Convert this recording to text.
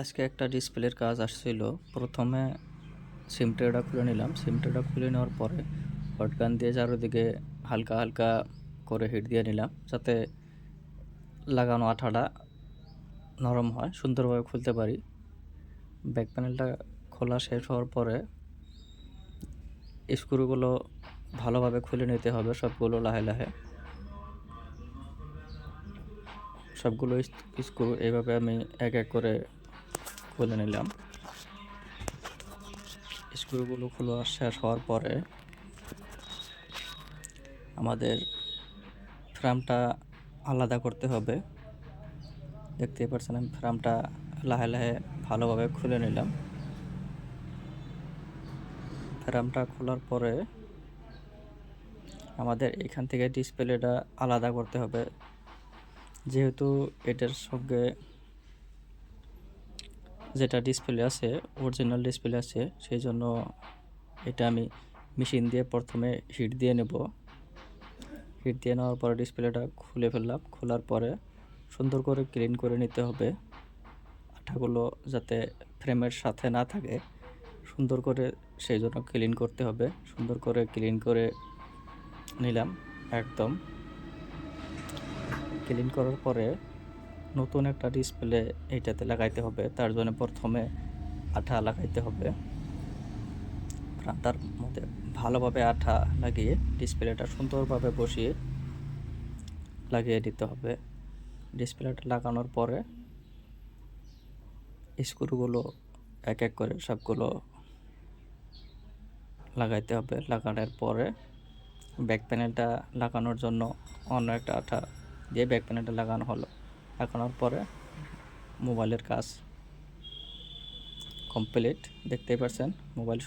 আজকে একটা ডিসপ্লের কাজ আসছিল। প্রথমে সিম ট্রেটা খুলে নিলাম। সিম ট্রেটা খুলে নেওয়ার পরে হটগান দিয়ে চারোদিকে হালকা হালকা করে হিট দিয়ে নিলাম। যাতে লাগানো আঠাটা নরম হয়, সুন্দরভাবে খুলতে পারি। ব্যাক প্যানেলটা খোলা শেষ হওয়ার পরে স্ক্রুগুলো ভালোভাবে খুলে নিতে হবে সবগুলো লাহে লাহে। সবগুলো স্ক্রু এইভাবে আমি এক এক করে খুলে নিলাম। স্ক্রুগুলো খোলা শেষ হওয়ার পরে আমাদের ফ্রেমটা আলাদা করতে হবে। দেখতে পাচ্ছেন আমি ফ্রেমটা লাহে লাহে ভালোভাবে খুলে নিলাম। ফ্রেমটা খোলার পরে আমাদের এখান থেকে ডিসপ্লেটা আলাদা করতে হবে। যেহেতু এটার সঙ্গে যেটা ডিসপ্লে আছে অরিজিনাল ডিসপ্লে আছে, সেই জন্য এটা আমি মেশিন দিয়ে প্রথমে হিট দিয়ে নেব। হিট দিয়ে নেওয়ার পরে ডিসপ্লেটা খুলে ফেললাম। খোলার পরে সুন্দর করে ক্লিন করে নিতে হবে। আঠাগুলো যাতে ফ্রেমের সাথে না থাকে। সুন্দর করে সেই জন্য ক্লিন করতে হবে। সুন্দর করে ক্লিন করে নিলাম, একদম। ক্লিন করার পরে নতুন একটা ডিসপ্লে এইটাতে লাগাইতে হবে। তার জন্য প্রথমে আঠা লাগাইতে হবে। তার মধ্যে ভালোভাবে আঠা লাগিয়ে ডিসপ্লেটা সুন্দরভাবে বসিয়ে লাগিয়ে দিতে হবে। ডিসপ্লেটা লাগানোর পরে স্ক্রুগুলো এক এক করে সবগুলো লাগাইতে হবে। লাগানোর পরে ব্যাক প্যানেলটা লাগানোর জন্য অন্য একটা আঠা দিয়ে ব্যাক প্যানেলটা লাগানো হলো। লাগানোর পরে মোবাইলের কাজ কমপ্লিট দেখতেই পাচ্ছেন মোবাইল